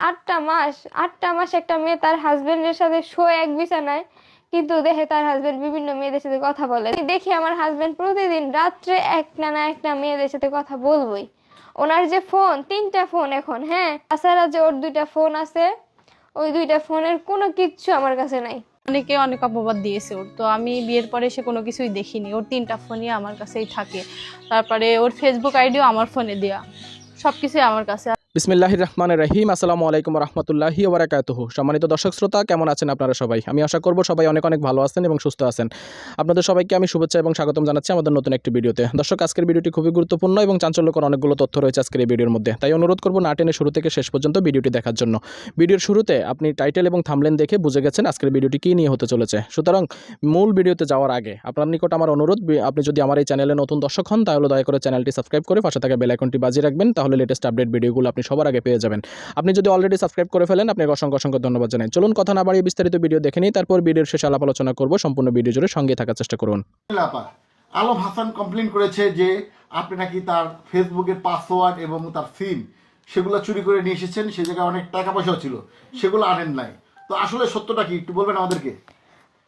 আটটা মাস আটটা মাস একটা মেয়ে তার হাজবেন্ডের সাথে শোয় এক বিছানায়। কিন্তু দেখে তার হাজবেন্ড বিভিন্ন মেয়েদের সাথে কথা বলে। দেখি আমার হাজবেন্ড প্রতিদিন রাত্রে একটা না একটা মেয়েদের সাথে কথা বলবোই। ওনার যে ফোন, তিনটা ফোন এখন হ্যাঁ? তাছাড়া যে ওর দুইটা ফোন আছে, ওই দুইটা ফোনের কোনো কিচ্ছু আমার কাছে নাই। অনেকে অনেক অপবাদ দিয়েছে ওর। তো আমি বিয়ের পরে সে কোনো কিছুই দেখিনি। ওর তিনটা ফোনই আমার কাছেই থাকে। তারপরে ওর ফেসবুক আইডিও আমার ফোনে দেওয়া সব কিছুই আমার কাছে বিসমিল্লাহ রহমান রহিম আসসালামু আলাইকুম রহমতুল্লাহি ওবরাকাতুহ। সম্মানিত দর্শক শ্রোতা, কেমন আছেন আপনারা সবাই? আমি আশা করব সবাই অনেক অনেক ভালো আছেন এবং সুস্থ আছেন। আপনাদের সবাইকে আমি শুভেচ্ছা এবং স্বাগতম জানাচ্ছি আমাদের নতুন একটি ভিডিওতে। দর্শক, আজকের ভিডিওটি খুবই গুরুত্বপূর্ণ এবং চাঞ্চল্যকর অনেকগুলো তথ্য রয়েছে আজকের এই ভিডিওর মধ্যে। তাই অনুরোধ করব না টেনে শুরু থেকে শেষ পর্যন্ত ভিডিওটি দেখার জন্য। ভিডিওর শুরুতে আপনি টাইটেল এবং থামলেন দেখে বুঝে গেছেন আজকের ভিডিওটি কী নিয়ে হতে চলেছে। সুতরাং মূল ভিডিওতে যাওয়ার আগে আপনার নিকট আমার অনুরোধ আপনি যদি আমার এই চ্যানেলে নতুন দর্শক হন, তাহলে দয়া করে চ্যানেলটি সাবস্ক্রাইব করে পাশে থাকা বেল আইকনটি বাজিয়ে রাখবেন। তাহলে লেটেস্ট আপডেট ভিডিওগুলো আপনি সবার আগে পেয়ে যাবেন। আপনি যদি অলরেডি সাবস্ক্রাইব করে ফেলেন আপনাকে অসংখ্য অসংখ্য ধন্যবাদ জানাই। চলুন কথা না বাড়িয়ে বিস্তারিত ভিডিও দেখে নিই তারপর ভিডিওর শেষে আলাপ আলোচনা করব। সম্পূর্ণ ভিডিও জুড়ে সঙ্গে থাকার চেষ্টা করুন। আলম হাসান কমপ্লেন করেছে যে আপনি নাকি তার ফেসবুকের পাসওয়ার্ড এবং তার সিম সেগুলো চুরি করে নিয়ে এসেছেন সে জায়গায় অনেক টাকা পয়সাও ছিল সেগুলো আনেন নাই। তো আসলে সত্যটা কি? একটু বলবেন আমাদেরকে।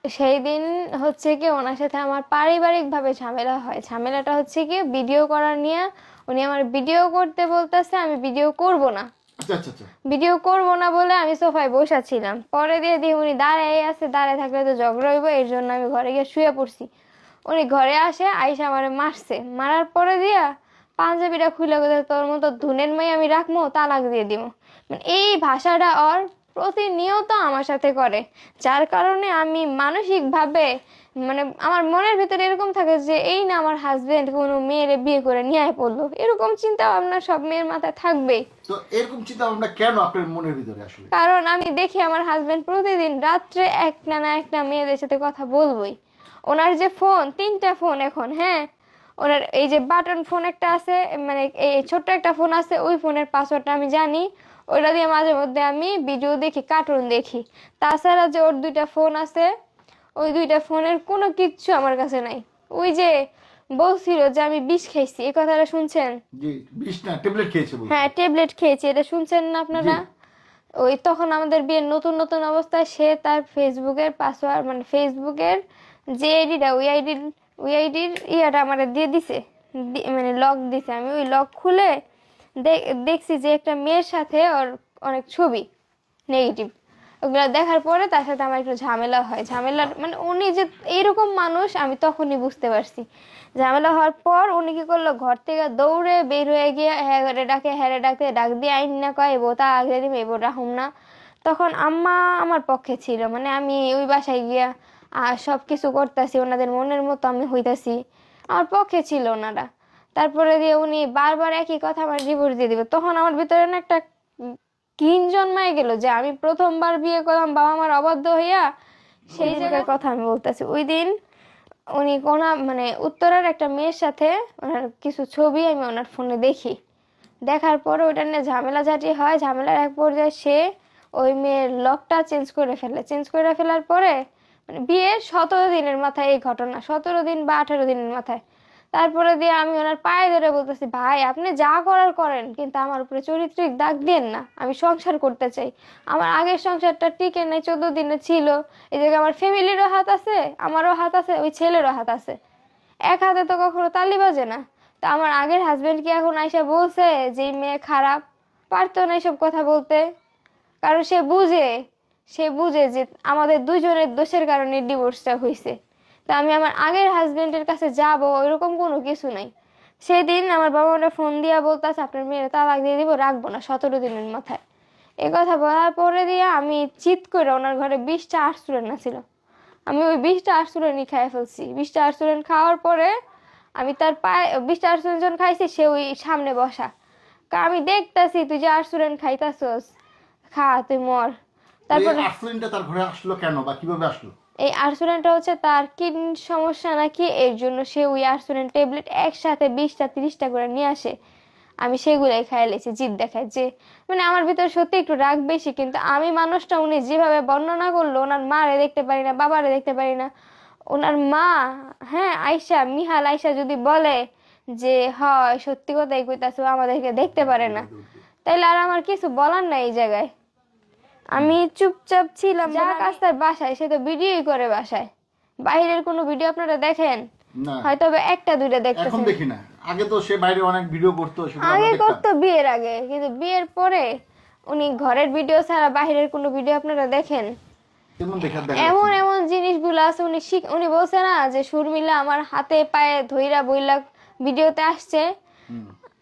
সেই দিন হচ্ছে কি ওনার সাথে আমার পারিবারিকভাবে ঝামেলা হয়। ঝামেলাটা হচ্ছে কি ভিডিও করার নিয়ে উনি আমার ভিডিও করতে বলতেছে আমি ভিডিও করব না। আচ্ছা আচ্ছা আচ্ছা। ভিডিও করব না বলে আমি সোফায় বসা ছিলাম পরে দিয়ে দিয়ে উনি দাঁড়াই আছে দাঁড়ায় থাকলে তো ঝগড়া হইব এর জন্য আমি ঘরে গিয়ে শুয়ে পড়ছি। উনি ঘরে আসে আইসা আমারে মারছে। মারার পরে দিয়া পাঞ্জাবিটা খুলে গেছে তোর মতো ধুনের মাই আমি রাখব তালাক দিয়ে দিব। মানে এই ভাষাটা ওর প্রতিনিয়ত আমার সাথে করে। যার কারণে আমি মানসিকভাবে মানে আমার মনের ভিতরে এরকম থাকে যে এই না আমার হাজবেন্ড কোনো মেয়েরে বিয়ে করে নিয়ে পড়ল। এরকম চিন্তা ভাবনা সব মেয়ের মাথায় থাকবেই। তো এরকম চিন্তা ভাবনা কেন আপনার মনের ভিতরে আসলে? কারণ আমি দেখি আমার হাজবেন্ড প্রতিদিন রাত্রে একটা না একটা মেয়েদের সাথে কথা বলবোই। ওনার যে ফোন তিনটা ফোন এখন হ্যাঁ? ওনার এই যে বাটন ফোন একটা আছে মানে এই ছোট্ট একটা ফোন আছে ওই ফোনের পাসওয়ার্ডটা আমি জানি। ওইটা দিয়ে মাঝে মধ্যে আমি ভিডিও দেখি কার্টুন দেখি। তাছাড়া যে ওর দুইটা ফোন আছে ওই দুইটা ফোনের কোনো কিচ্ছু আমার কাছে নাই। ওই যে বলছিল যে আমি বিষ খাইছি এই কথাটা শুনছেন? বিষ না ট্যাবলেট খেয়েছে হ্যাঁ ট্যাবলেট খেয়েছি এটা শুনছেন না আপনারা? ওই তখন আমাদের বিয়ের নতুন নতুন অবস্থায় সে তার ফেসবুকের পাসওয়ার্ড মানে ফেসবুকের যে আইডিটা ওই আইডির ওই আইডির ইয়াটা আমার দিয়ে দিছে। মানে লক দিছে। আমি ওই লক খুলে দেখছি যে একটা মেয়ের সাথে ওর অনেক ছবি নেগেটিভ ওগুলো দেখার পরে তার সাথে আমার একটু ঝামেলা হয়। ঝামেলা মানে উনি যে এইরকম মানুষ আমি তখনই বুঝতে পারছি। ঝামেলা হওয়ার পর উনি কি করল ঘর থেকে দৌড়ে বের হয়ে গিয়ে হ্যাঁ ঘরে ডাকে হ্যাঁ ডাকে ডাক দিয়ে আইন না কয় এবো তা আগে দিবে এবো রাহুম না। তখন আম্মা আমার পক্ষে ছিল। মানে আমি ওই বাসায় গিয়া আর সব কিছু করতেছি ওনাদের মনের মতো আমি হইতাছি। আমার পক্ষে ছিল ওনারা। তারপরে দিয়ে উনি বারবার একই কথা আমার ডিভোর্স দিয়ে দিবে। তখন আমার ভিতরে না একটা কিন জন্মায় গেল যে আমি প্রথমবার বিয়ে করলাম বাবা মার অবাধ্য হইয়া সেই জায়গার কথা আমি বলতেছি। ওই দিন উনি কোনা মানে উত্তরের একটা মেয়ের সাথে ওনার কিছু ছবি আমি ওনার ফোনে দেখি। দেখার পরে ওইটা নিয়ে ঝামেলা ঝাঁটি হয় ঝামেলার এক পর্যায়ে সে ওই মেয়ের লকটা চেঞ্জ করে ফেলে। চেঞ্জ করে ফেলার পরে মানে বিয়ের সতেরো দিনের মাথায় এই ঘটনা সতেরো দিন বা আঠেরো দিনের মাথায় তারপরে দিয়ে আমি ওনার পায়ে ধরে বলতেছি, ভাই, আপনি যা করার করেন, কিন্তু আমার উপরে চরিত্রিক দাগ দেন না। আমি সংসার করতে চাই। আমার আগের সংসারটা টিকে নেই, চোদ্দ দিনে ছিল। এই জায়গায় আমার ফ্যামিলিরও হাত আছে, আমারও হাত আছে, ওই ছেলেরও হাত আছে। এক হাতে তো কখনো তালি বাজে না। তা আমার আগের হাজব্যান্ড কি এখন আইসা বলছে যে মেয়ে খারাপ? পারতো না এইসব কথা বলতে। কারণ সে বুঝে সে বুঝে যে আমাদের দুজনের দোষের কারণে ডিভোর্সটা হয়েছে তা আমি আমার আগের হাজবেন্ডের কাছে যাব ওইরকম কোনো কিছু নাই। সেদিন আমার বাবা মনে ফোন দিয়া বলতেছে আপনার মেয়ের তালাক দিয়ে দিব রাখব না সতেরো দিনের মাথায়। এই কথা বলার পরে দিয়ে আমি চিত করে ওনার ঘরে বিশটা আটস্টুডেন্ট ছিল আমি ওই বিশটা আটস্টুডেন্টই খাই ফেলছি। বিশটা আটস্টুডেন্ট খাওয়ার পরে আমি তার পায়ে বিশটা আটস্টুডেন্ট যখন খাইছি সে ওই সামনে বসা। কা আমি দেখতাছি তুই যে আটস্টুডেন্ট খাইতাছস খা তুই মর। তারপরে আর্সেলেনটা তার ঘরে আসলো কেন বা কীভাবে আসলো? এই আর্সুরেনটা হচ্ছে তার কিডনির সমস্যা নাকি এর জন্য সে ওই আর্সুরেন ট্যাবলেট একসাথে বিশটা তিরিশটা করে নিয়ে আসে। আমি সেগুলাই খাই লেছি জিদ দেখায় যে মানে আমার ভিতরে সত্যি একটু রাগ বেশি কিন্তু আমি মানুষটা উনি যেভাবে বর্ণনা করল ওনার মারে দেখতে পারি না বাবারে দেখতে পারি না। ওনার মা হ্যাঁ আয়সা মিহাল আয়সা যদি বলে যে হয় সত্যি কথাই কইতাছো আমাদেরকে দেখতে পারে না। তাইলে আর আমার কিছু বলার নাই এই জায়গায়। আমি চুপচাপ ছিলাম যা কাজ তার বাসায় সে তো ভিডিওই করে বাসায়। বাইরের কোনো ভিডিও আপনারা দেখেন? হয়তো একটা দুইটা এখন দেখি না। আগে তো সে বাইরে অনেক ভিডিও করতো আগে করতো বিয়ের আগে কিন্তু বিয়ের পরে উনি ঘরের ভিডিও ছাড়া বাইরের কোনো ভিডিও আপনারা দেখেন? এমন এমন জিনিসগুলো আছে উনি শিখ উনি বলছে না যে সুরমিলা আমার হাতে পায়ে ধইরা বইলা ভিডিওতে আসছে।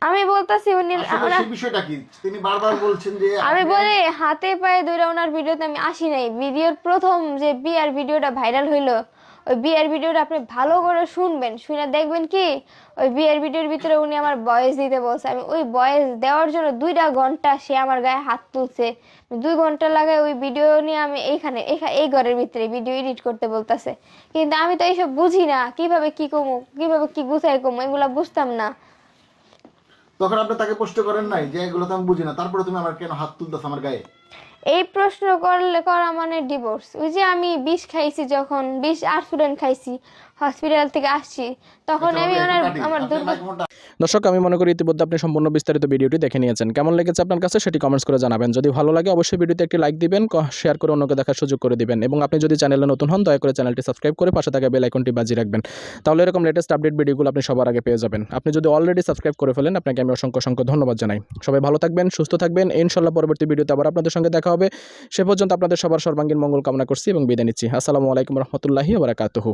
আমি বলতাছি উনি ওনার- বিষয়টা কি? তিনি বারবার বলছেন যে আমি বলি হাতে পায়ে ধরে ওনার ভিডিওতে আমি আসি নাই। ভিডিওর প্রথম যে বিয়ার ভিডিওটা ভাইরাল হইল ওই বিয়ার ভিডিওটা আপনি ভালো করে শুনবেন শুনে দেখবেন কি ওই বিয়ের ভিডিওর ভিতরে উনি আমার বয়স দিতে বলছে। আমি ওই বয়স দেওয়ার জন্য দুইটা ঘণ্টা সে আমার গায়ে হাত তুলছে। দুই ঘণ্টা লাগে ওই ভিডিও নিয়ে আমি এইখানে এইখা- এই ঘরের ভিতরে ভিডিও এডিট করতে বলতাছে। কিন্তু আমি তো এইসব বুঝি না কীভাবে কি কমু কীভাবে কি গুছাই কমু এগুলা বুঝতাম না। তখন আপনি তাকে প্রশ্ন করেন নাই যে এগুলো তো আমি বুঝি না। তারপরে তুমি আমার কেন হাত তুলতেছ আমার গায়ে? এই প্রশ্ন করলে করা মানে ডিভোর্স ওই যে আমি বিষ খাইছি যখন বিষ আর স্টুডেন্ট খাইছি হসপিটাল থেকে আসছি তখন আমি ওনার আমার দর্শক আমি মনে করি ইতিমধ্যে আপনি সম্পূর্ণ বিস্তারিত ভিডিওটি দেখে নিয়েছেন। কেমন লেগেছে আপনার কাছে সেটি কমেন্টস করে জানাবেন। যদি ভালো লাগে অবশ্যই ভিডিওতে একটি লাইক দিবেন শেয়ার করে অন্যকে দেখার সুযোগ করে দিবেন। এবং আপনি যদি চ্যানেলে নতুন হন দয়া করে চ্যানেলটি সাবস্ক্রাইব করে পাশে থাকা বেল আইকনটি বাজিয়ে রাখবেন। তাহলে এরকম লেটেস্ট আপডেট ভিডিওগুলো আপনি সবার আগে পেয়ে যাবেন। আপনি যদি অলরেডি সাবস্ক্রাইব করে ফেলেন আপনাকে আমি অসংখ্য অসংখ্য ধন্যবাদ জানাই। সবাই ভালো থাকবেন সুস্থ থাকবেন। ইনশাল্লাহ পরবর্তী ভিডিওতে আবার আপনাদের সঙ্গে দেখা হবে। সে পর্যন্ত আপনাদের সবার সর্বাঙ্গীন মঙ্গল কামনা করছি এবং বিদায় নিচ্ছি। আসসালামু আলাইকুম রহমতুল্লাহি বারাকাতুহু।